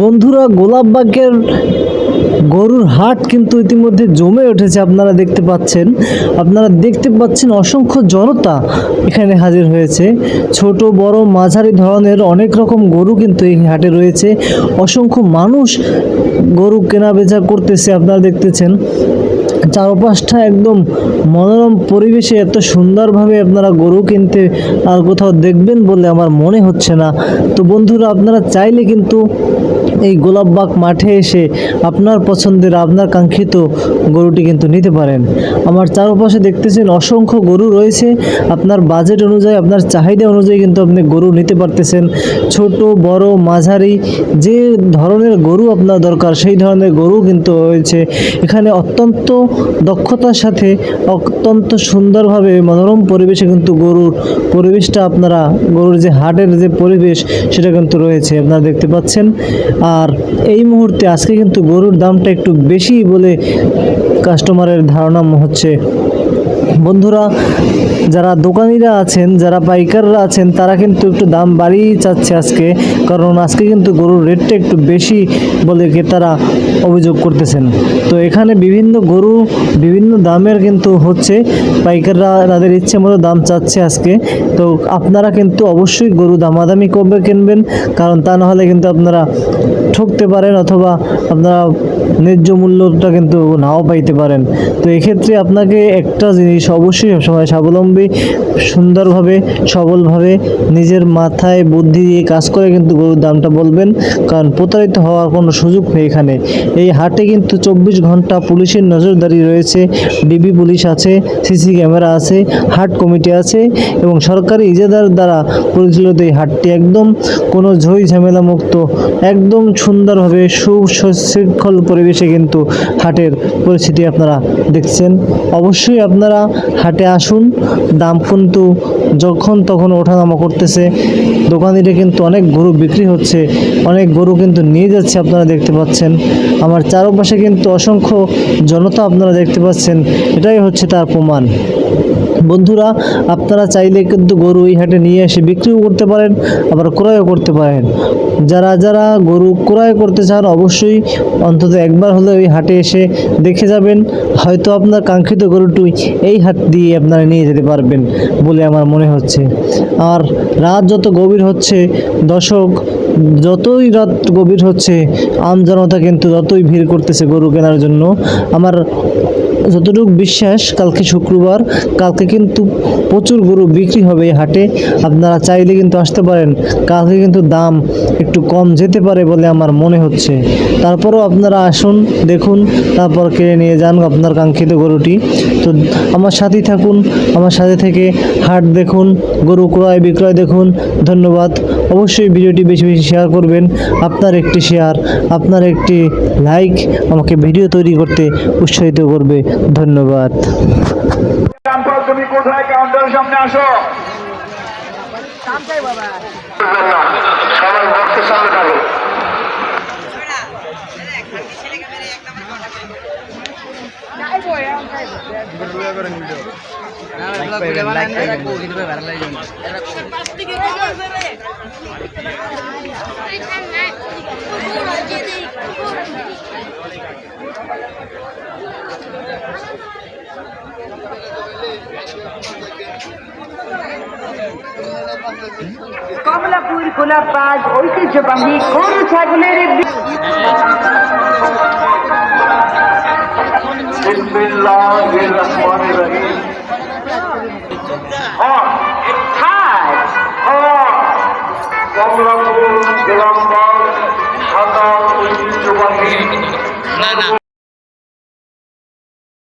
বন্ধুরা গোলাপবাগের গরুর হাট কিন্তু ইতিমধ্যে জমে উঠেছে, আপনারা দেখতে পাচ্ছেন। আপনারা দেখতে পাচ্ছেন অসংখ্য জনতা এখানে হাজির হয়েছে। ছোট, বড়, মাঝারি ধরনের অনেক রকম গরু কিন্তু এই হাটে রয়েছে। অসংখ্য মানুষ গরু কেনা বেচা করতেছে, আপনারা দেখতেছেন। চারপাশটা একদম মনোরম পরিবেশে এত সুন্দরভাবে আপনারা গরু কিনতে আর কোথাও দেখবেন বলে আমার মনে হচ্ছে না। তো বন্ধুরা, আপনারা চাইলে কিন্তু এই গোলাপবাগ মাঠে এসে আপনার পছন্দের, আপনার কাঙ্ক্ষিত গরুটি কিন্তু নিতে পারেন। আমার চারপাশে দেখতেছেন অসংখ্য গরু রয়েছে। আপনার বাজেট অনুযায়ী, আপনার চাহিদা অনুযায়ী কিন্তু আপনি গরু নিতে পারতেছেন। ছোট, বড়, মাঝারি, যে ধরনের গরু আপনার দরকার, সেই ধরনের গরু কিন্তু রয়েছে। এখানে অত্যন্ত দক্ষতার সাথে অত্যন্ত সুন্দরভাবে মনোরম পরিবেশে কিন্তু গরুর পরিবেশটা আপনারা, গরুর যে হাটের যে পরিবেশ, সেটা কিন্তু রয়েছে, আপনারা দেখতে পাচ্ছেন। আর এই মুহূর্তে আজকে কিন্তু গরুর দামটা একটু বেশি বলে কাস্টমারের ধারণা হচ্ছে। বন্ধুরা যারা দোকানিরা আছেন, যারা পাইকাররা আছেন, তারা কিন্তু একটু দাম বাড়িয়ে চাচ্ছে আজকে। কারণ আজকে কিন্তু গরুর রেটটা একটু বেশি বলে তারা অভিযোগ করতেছেন। তো এখানে বিভিন্ন গরু বিভিন্ন দামের কিন্তু হচ্ছে, পাইকাররা তাদের ইচ্ছে মতো দাম চাচ্ছে আজকে। তো আপনারা কিন্তু অবশ্যই গরু দামাদামি করবে, কিনবেন। কারণ তা নাহলে কিন্তু আপনারা ঠকতে পারেন অথবা আপনারা ন্যায্য মূল্যটা কিন্তু নাও পাইতে পারেন। তো এক্ষেত্রে আপনাকে একটা জিনিস অবশ্যই সবসময় স্বাবলম্বী, সুন্দরভাবে, সবলভাবে নিজের মাথায় বুদ্ধি দিয়ে কাজ করে কিন্তু গরুর দামটা বলবেন, কারণ প্রতারিত হওয়ার কোনো সুযোগ নেই এখানে। এই হাটে কিন্তু চব্বিশ ঘণ্টা পুলিশের নজরদারি রয়েছে ডিবি পুলিশ আছে, সিসি ক্যামেরা আছে, হাট কমিটি আছে এবং সরকারি ইজাদার দ্বারা পরিচালিত এই হাটটি একদম কোনো ঝই ঝামেলা মুক্ত একদম সুন্দরভাবে সুশৃঙ্খল পরিবেশে কিন্তু হাটের পরিস্থিতি আপনারা দেখছেন। অবশ্যই আপনারা হাটে আসুন, দাম কিন্তু যখন তখন ওঠানামা করতেছে। দোকানিরা কিন্তু অনেক গরু বিক্রি হচ্ছে, অনেক গরু কিন্তু নিয়ে যাচ্ছে আপনারা দেখতে পাচ্ছেন। আমার চারপাশে কিন্তু অসংখ্য জনতা আপনারা দেখতে পাচ্ছেন, এটাই হচ্ছে তার প্রমাণ। বন্ধুরা, আপনারা চাইলে কিন্তু গরু এই হাটে নিয়ে এসে বিক্রিও করতে পারেন, আবার ক্রয়ও করতে পারেন। যারা যারা গরু ক্রয় করতে চান, অবশ্যই অন্তত একবার হলেও ওই হাটে এসে দেখে যাবেন। হয়তো আপনার কাঙ্ক্ষিত গরুটি এই হাট দিয়ে আপনারা নিয়ে যেতে পারবেন বলে আমার মনে হচ্ছে। আর রাত যত গভীর হচ্ছে, দর্শক, যতই রাত গভীর হচ্ছে আম জনতা কিন্তু ততই ভিড় করতেছে গরু কেনার জন্য। আমার যতটুকু বিশ্বাস, কালকে শুক্রবার, কালকে কিন্তু প্রচুর গরু বিক্রি হবে এই হাটে। আপনারা চাইলে কিন্তু আসতে পারেন। কালকে কিন্তু দাম একটু কম যেতে পারে বলে আমার মনে হচ্ছে। তারপরও আপনারা আসুন, দেখুন, তারপর কিনে নিয়ে যান আপনার কাঙ্ক্ষিত গরুটি। তো আমার সাথেই থাকুন, আমার সাথে থেকে হাট দেখুন, গরু ক্রয় বিক্রয় দেখুন। ধন্যবাদ। অবশ্যই ভিডিওটি বেশি বেশি শেয়ার করবেন। আপনার একটি শেয়ার আপনার একটি লাইক আমাকে ভিডিও তৈরি করতে উৎসাহিত করবে। ধন্যবাদ। রামপাল তুমি কোথায়? কাউন্টারের সামনে আসো। সবাই বক্সের সামনে থাকো। কমলাপুর গোলাপবাগ ঐতিহ্যবাহী গরু ছাগলের হক ছায় হক কমলাপুর গ্রাম পাল সাঁতার ঐতিহ্যবাহী